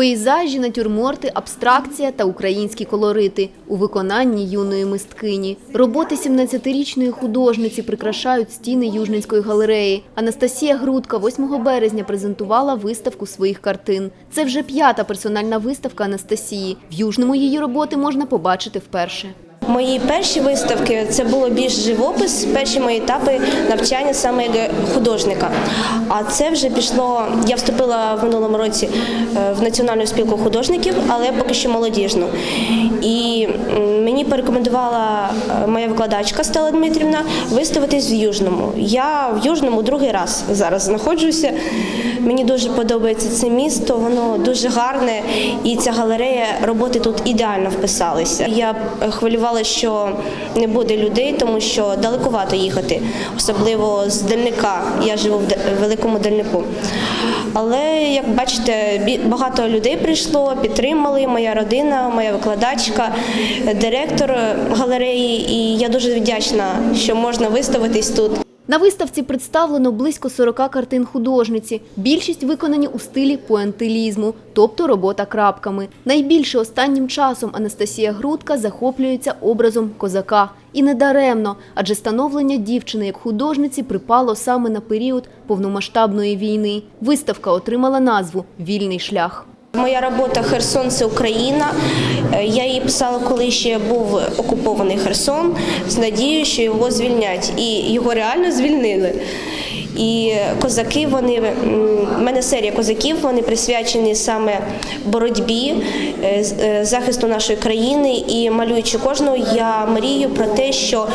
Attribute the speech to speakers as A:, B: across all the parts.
A: Пейзажі, натюрморти, абстракція та українські колорити у виконанні юної мисткині. Роботи 17-річної художниці прикрашають стіни Южненської галереї. Анастасія Грудка 8 березня презентувала виставку своїх картин. Це вже п'ята персональна виставка Анастасії. В Южному її роботи можна побачити вперше.
B: Мої перші виставки це було більш живопис, перші мої етапи навчання саме як художника. А це вже пішло. Я вступила в минулому році е, в національну спілку художників, але поки що молодіжну. І мені порекомендувала е, моя викладачка Стella Дмитрівна виставитись в Южному. Я в Южному другий раз зараз знаходжуся. Мені дуже подобається це місто, воно дуже гарне, і ця галерея роботи тут ідеально вписалися. Я е, хвилювала, що не буде людей, тому що далекувато їхати, особливо з дальника. Я живу в великому дальнику. Але як бачите, багато людей прийшло, підтримали моя родина, моя викладачка, директор галереї. І я дуже вдячна, що можна виставитись тут.
A: На виставці представлено близько 40 картин художниці. Більшість виконані у стилі пуантилізму, тобто робота крапками. Найбільше останнім часом Анастасія Грудка захоплюється образом козака. І не даремно, адже становлення дівчини як художниці припало саме на період повномасштабної війни. Виставка отримала назву Вільний шлях.
B: Моя робота Херсон це Україна. Е, Я її писала, коли ще був окупований Херсон, з надією, що його звільнять. І його реально звільнили. І козаки, вони в мене серія козаків, вони присвячені саме боротьбі, е, е, захисту нашої країни. І малюючи кожного, я мрію про те, що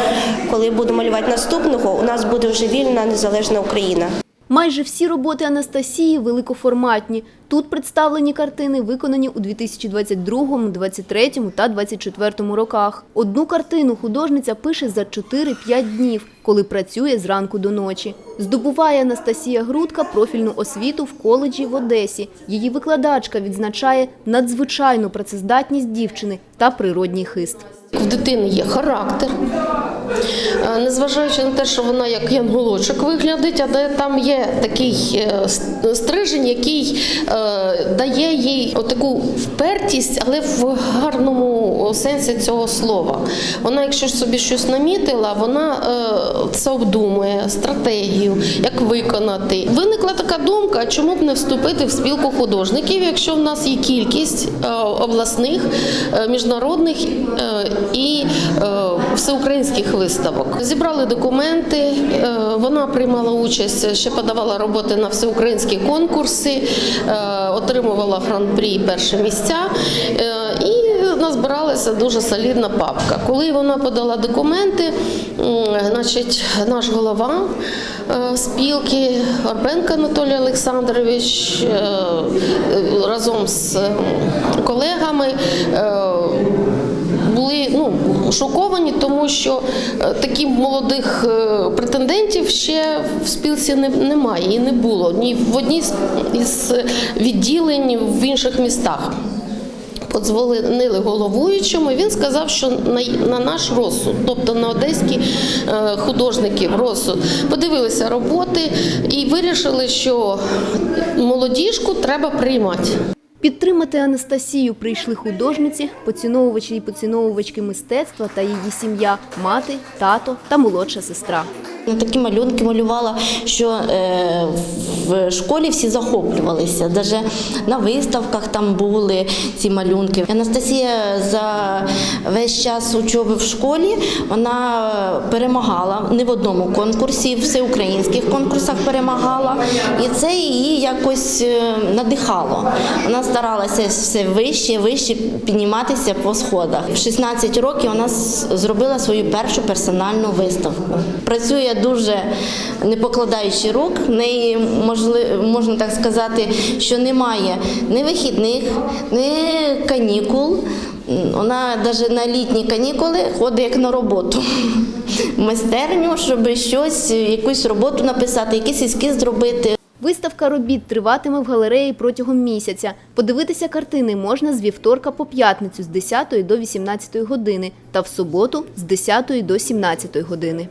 B: коли буду малювати наступного, у нас буде вже вільна незалежна Україна.
A: Майже всі роботи Анастасії великоформатні. Тут представлені картини, виконані у 2022, 2023 та 2024 роках. Одну картину художниця пише за 4-5 днів, коли працює зранку до ночі. Здобуває Анастасія Грудка профільну освіту в коледжі в Одесі. Її викладачка відзначає надзвичайну працездатність дівчини та природній хист.
C: В дитини є характер, Е, незважаючи на те, що вона як янголочок виглядить, але там є такий е, стрижень, який е, дає їй отаку впертість, але в гарному сенсі цього слова. Вона, якщо ж собі щось намітила, вона е, це обдумує, стратегію, як виконати. Виникла така думка, чому б не вступити в спілку художників, якщо в нас є кількість е, обласних, е, міжнародних е, і е, всеукраїнських виставок. Зібрали документи, е, вона приймала участь, ще подавала роботи на всеукраїнські конкурси, е, отримувала гран-прі перші місця. е, І назбиралася дуже солідна папка. Коли вона подала документи, значить, наш голова спілки Орбенко Анатолій Олександрович разом з колегами. Були ну, шоковані, тому що е, таких молодих е, претендентів ще в спілці не, немає і не було ні в одній із відділень в інших містах. Подзвонили головуючому, і він сказав, що на, на наш розсуд, тобто на одеські е, художників розсуд, подивилися роботи і вирішили, що молодіжку треба приймати.
A: Підтримати Анастасію прийшли художниці, поціновувачі і поціновувачки мистецтва та її сім'я, мати, тато та молодша сестра.
D: Я Такі малюнки малювала, що е, в школі всі захоплювалися. Навіть на виставках там були ці малюнки. Анастасія за весь час учоби в школі вона перемагала не в одному конкурсі, в всеукраїнських конкурсах перемагала. І це її якось е, надихало. Вона старалася все вище, вище підніматися по сходах. В 16 років вона зробила свою першу персональну виставку. Працює дуже не покладаючи рук. В неї можна так сказати, що немає ні вихідних, ні канікул. Вона навіть на літні канікули ходить як на роботу в майстерню, щоб щось, якусь роботу написати, якийсь ескіз зробити.
A: Виставка робіт триватиме в галереї протягом місяця. Подивитися картини можна з вівторка по п'ятницю з 10 до 18 години та в суботу з 10 до 17 години.